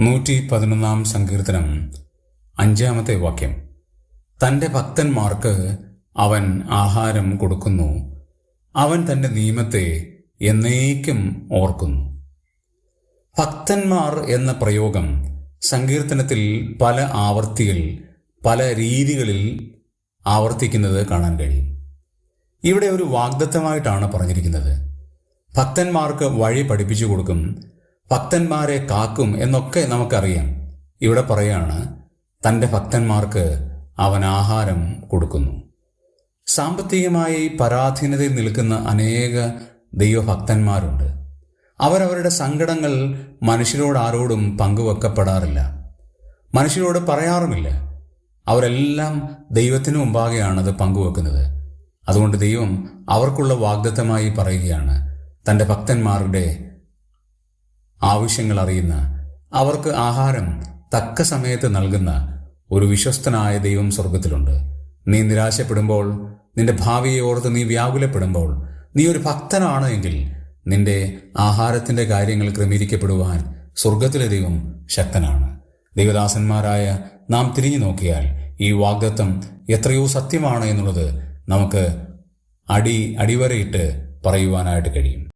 നൂറ്റി പതിനൊന്നാം സങ്കീർത്തനം അഞ്ചാമത്തെ വാക്യം. തന്റെ ഭക്തന്മാർക്ക് അവൻ ആഹാരം കൊടുക്കുന്നു. അവൻ തന്റെ നിയമത്തെ എന്നേക്കും ഓർക്കുന്നു. ഭക്തന്മാർ എന്ന പ്രയോഗം സങ്കീർത്തനത്തിൽ പല ആവർത്തികൾ പല രീതികളിൽ ആവർത്തിക്കുന്നത് കാണാൻ കഴിയും. ഇവിടെ ഒരു വാഗ്ദത്തമായിട്ടാണ് പറഞ്ഞിരിക്കുന്നത്. ഭക്തന്മാർക്ക് വഴി പഠിപ്പിച്ചു കൊടുക്കും ഭക്തന്മാരെ കാക്കും എന്നൊക്കെ നമുക്കറിയാം. ഇവിടെ പറയാണ് തന്റെ ഭക്തന്മാർക്ക് അവൻ ആഹാരം കൊടുക്കുന്നു. സാമ്പത്തികമായി പരാധീനതയിൽ നിൽക്കുന്ന അനേക ദൈവഭക്തന്മാരുണ്ട്. അവരവരുടെ സങ്കടങ്ങൾ മനുഷ്യരോട് ആരോടും പങ്കുവെക്കപ്പെടാറില്ല. മനുഷ്യരോട് പറയാറുമില്ല. അവരെല്ലാം ദൈവത്തിന് മുമ്പാകെയാണ് അത് പങ്കുവെക്കുന്നത്. അതുകൊണ്ട് ദൈവം അവർക്കുള്ള വാഗ്ദത്തമായി പറയുകയാണ് തന്റെ ഭക്തന്മാരുടെ ആവശ്യങ്ങൾ അറിയുന്ന അവർക്ക് ആഹാരം തക്ക സമയത്ത് നൽകുന്ന ഒരു വിശ്വസ്തനായ ദൈവം സ്വർഗത്തിലുണ്ട് നീ നിരാശപ്പെടുമ്പോൾ നിന്റെ ഭാവിയെ ഓർത്ത് നീ വ്യാകുലപ്പെടുമ്പോൾ നീ ഒരു ഭക്തനാണ് എങ്കിൽ നിന്റെ ആഹാരത്തിന്റെ കാര്യങ്ങൾ ക്രമീകരിക്കപ്പെടുവാൻ സ്വർഗത്തിലെ ദൈവം ശക്തനാണ്. ദൈവദാസന്മാരായ നാം തിരിഞ്ഞു നോക്കിയാൽ ഈ വാഗ്ദത്വം എത്രയോ സത്യമാണ് എന്നുള്ളത് നമുക്ക് അടി അടിവരയിട്ട് പറയുവാനായിട്ട് കഴിയും.